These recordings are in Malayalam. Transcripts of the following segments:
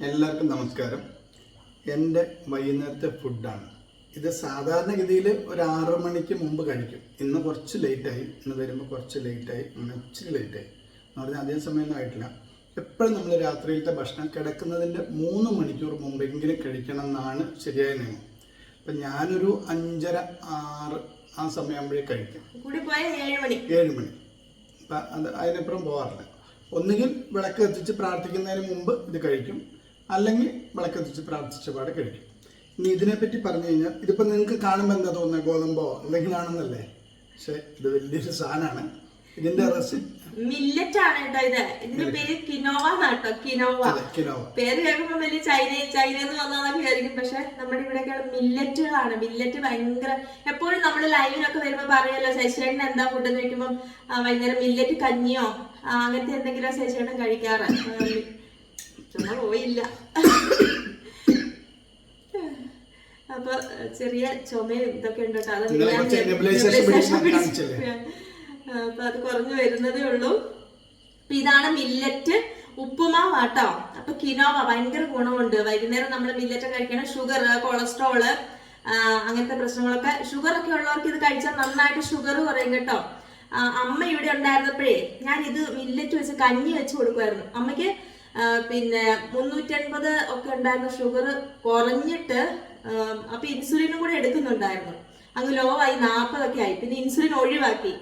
എല്ലാവർക്കും നമസ്കാരം. എന്റെ വൈകുന്നേരത്തെ ഫുഡാണ്. ഇത് സാധാരണഗതിയിൽ ഒരു ആറ് മണിക്ക് മുമ്പ് കഴിക്കും. ഇന്ന് കുറച്ച് ലേറ്റായി. ഇന്ന് വരുമ്പോൾ കുറച്ച് ലേറ്റായി. അങ്ങനെ ഇച്ചിരി ലേറ്റായി. എന്ന് പറഞ്ഞാൽ അതേ സമയമൊന്നും ആയിട്ടില്ല. എപ്പോഴും നമ്മൾ രാത്രിയിലത്തെ ഭക്ഷണം കിടക്കുന്നതിന്റെ മൂന്ന് മണിക്കൂർ മുമ്പെങ്കിലും കഴിക്കണം എന്നാണ് ശരിയായ നിയമം. അപ്പം ഞാനൊരു അഞ്ചര ആറ് ആ സമയമാകുമ്പോഴേ കഴിക്കും. ഏഴ് മണി. അപ്പം അത് അതിനപ്പുറം പോകാറില്ല. ഒന്നുകിൽ വിളക്ക് കത്തിച്ച് പ്രാർത്ഥിക്കുന്നതിന് മുമ്പ് ഇത് കഴിക്കും. അല്ലെങ്കിൽ വിളക്ക് കത്തിച്ച് പ്രാർത്ഥിച്ച പാടെ കഴിക്കും. ഇനി ഇതിനെപ്പറ്റി പറഞ്ഞു കഴിഞ്ഞാൽ ഇതിപ്പോൾ നിങ്ങൾക്ക് കാണുമ്പോൾ എന്താ തോന്നുന്നത് ഗോതമ്പോ? എന്തെങ്കിലും ആണെന്നല്ലേ? പക്ഷേ ഇത് വലിയൊരു സാധനമാണ് ഇതിന്റെ റെസിപ്പി മില്ലറ്റ് ആണ് കേട്ടോ ഇത്. ഇതിന്റെ പേര് കിനോവ. എന്നാട്ടോ കിനോവ. പേര് കേൾക്കുമ്പോൾ വലിയ ചൈന ചൈനയിൽ എന്ന് വന്നതെന്നൊക്കെ വിചാരിക്കും. പക്ഷെ നമ്മുടെ ഇവിടെയൊക്കെ മില്ലറ്റുകളാണ്. മില്ലറ്റ് ഭയങ്കര എപ്പോഴും നമ്മൾ ലൈവിനൊക്കെ വരുമ്പോൾ പറയുമല്ലോ ശശിയേട്ടൻ എന്താ ഫുഡ് എന്ന് ചോദിക്കുമ്പോൾ ആ, വൈകുന്നേരം മില്ലറ്റ് കഞ്ഞിയോ? അങ്ങനത്തെ എന്തെങ്കിലും ശശിയേട്ടൻ കഴിക്കാറ്. ആ, മി- ചുമ്മാ പോയില്ല അപ്പൊ ചെറിയ ചുമയും ഇതൊക്കെ ഉണ്ട് അപ്പൊ അത് കുറഞ്ഞു വരുന്നതേ ഉള്ളൂ. ഇതാണ് മില്ലറ്റ് ഉപ്പുമാവാട്ടോ അപ്പൊ കിനോവ ഭയങ്കര ഗുണമുണ്ട്. വൈകുന്നേരം നമ്മൾ മില്ലറ്റ് കഴിക്കണം. ഷുഗർ കൊളസ്ട്രോൾ അങ്ങനത്തെ പ്രശ്നങ്ങളൊക്കെ. ഷുഗർ ഒക്കെ ഉള്ളവർക്ക് ഇത് കഴിച്ചാൽ നന്നായിട്ട് ഷുഗർ കുറയും കേട്ടോ. അമ്മ ഇവിടെ ഉണ്ടായിരുന്നപ്പോഴേ ഞാൻ ഇത് മില്ലറ്റ് വെച്ച് കഞ്ഞി വെച്ച് കൊടുക്കുമായിരുന്നു അമ്മയ്ക്ക് പിന്നെ മുന്നൂറ്റൻപത് ഒക്കെ ഉണ്ടായിരുന്ന ഷുഗർ കുറഞ്ഞിട്ട് അപ്പൊ ഇൻസുലിനും കൂടെ എടുക്കുന്നുണ്ടായിരുന്നു. അങ്ങ് ലോ ആയി നാൽപ്പതൊക്കെ ആയി. പിന്നെ ഇൻസുലിൻ ഒഴിവാക്കി.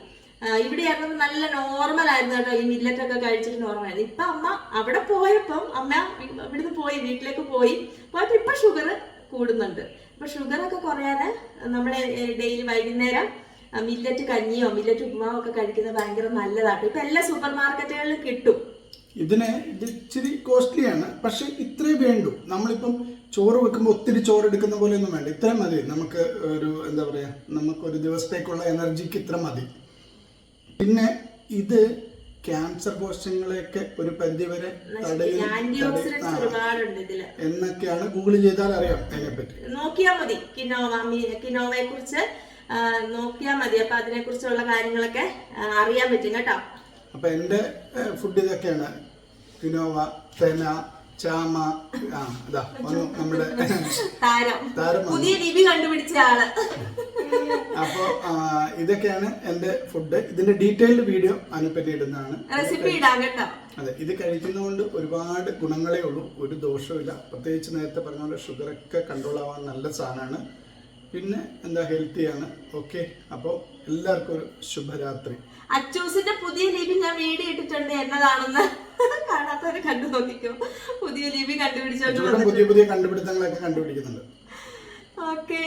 ആ, ഇവിടെ ആയിരുന്നപ്പോൾ നല്ല നോർമൽ ആയിരുന്നു കേട്ടോ. ഈ മില്ലറ്റൊക്കെ കഴിച്ചിട്ട് നോർമൽ ആയിരുന്നു. ഇപ്പൊ അമ്മ അവിടെ പോയപ്പം അമ്മ ഇവിടുന്ന് പോയി വീട്ടിലേക്ക് പോയി. പോയപ്പോ ഇപ്പൊ ഷുഗർ കൂടുന്നുണ്ട്. അപ്പൊ ഷുഗർ ഒക്കെ കുറയാന് നമ്മളെ ഡെയിലി വൈകുന്നേരം മില്ലറ്റ് കഞ്ഞിയോ മില്ലറ്റ് ഉപ്പുമാവോ ഒക്കെ കഴിക്കുന്നത് ഭയങ്കര നല്ലതാണ് ഇപ്പൊ എല്ലാ സൂപ്പർ മാർക്കറ്റുകളിലും കിട്ടും. ഇതിന് ഇത് ഇച്ചിരി കോസ്റ്റ്ലിയാണ് പക്ഷെ ഇത്രേ വേണ്ടു. നമ്മളിപ്പം ചോറ് വെക്കുമ്പോൾ ഒത്തിരി ചോറ് എടുക്കുന്ന പോലെയൊന്നും വേണ്ട. ഇത്രയും മതി. നമുക്ക് ഒരു എന്താ പറയുക നമുക്ക് ഒരു ദിവസത്തേക്കുള്ള എനർജിക്ക് ഇത്ര മതി. പിന്നെ ഇത് ക്യാൻസർ കോശങ്ങളെയൊക്കെ ഒരു പരിധിവരെ തടയും എന്നൊക്കെയാണ് ഗൂഗിൾ ചെയ്താൽ അറിയാം അതിനെപ്പറ്റി. നോക്കിയാൽ മതി. കിനോവ കിനോവയെ കുറിച്ച് നോക്കിയാൽ മതി. അപ്പൊ അതിനെ കുറിച്ചുള്ള കാര്യങ്ങളൊക്കെ അറിയാൻ പറ്റും കേട്ടോ. അപ്പൊ എന്റെ ഫുഡ് ഇതൊക്കെയാണ്. കിനോവ തെന ചാമ ആ അതാ ഒന്ന് നമ്മുടെ താരം. പുതിയ ലിപി കണ്ടുപിടിച്ച ആൾ. അപ്പോൾ ഇതൊക്കെയാണ് എന്റെ ഫുഡ്. ഇതിന്റെ ഡീറ്റെയിൽഡ് വീഡിയോ അതിനെപ്പറ്റി ഇടുന്നതാണ്. അതെ ഇത് കഴിക്കുന്നതുകൊണ്ട് ഒരുപാട് ഗുണങ്ങളേ ഉള്ളൂ. ഒരു ദോഷവുമില്ല. പ്രത്യേകിച്ച് നേരത്തെ പറഞ്ഞ പോലെ ഒക്കെ കൺട്രോൾ ആവാൻ നല്ല സാധനമാണ്. പിന്നെ എന്താ ഹെൽത്തിയാണ്. ഓക്കെ അപ്പോൾ എല്ലാവർക്കും ഒരു ശുഭരാത്രി. അച്ചൂസിന്റെ പുതിയ ലിപി ഞാൻ വീഡിയോ ഇട്ടിട്ടുണ്ട് എന്നതാണെന്ന്. കാണാത്തവര് കണ്ടു നോക്കിക്കോ പുതിയ ലിപി കണ്ടുപിടിച്ചോണ്ട് പുതിയ പുതിയ കണ്ടുപിടുത്തങ്ങളൊക്കെ കണ്ടുപിടിക്കുന്നുണ്ട്. ഓക്കേ.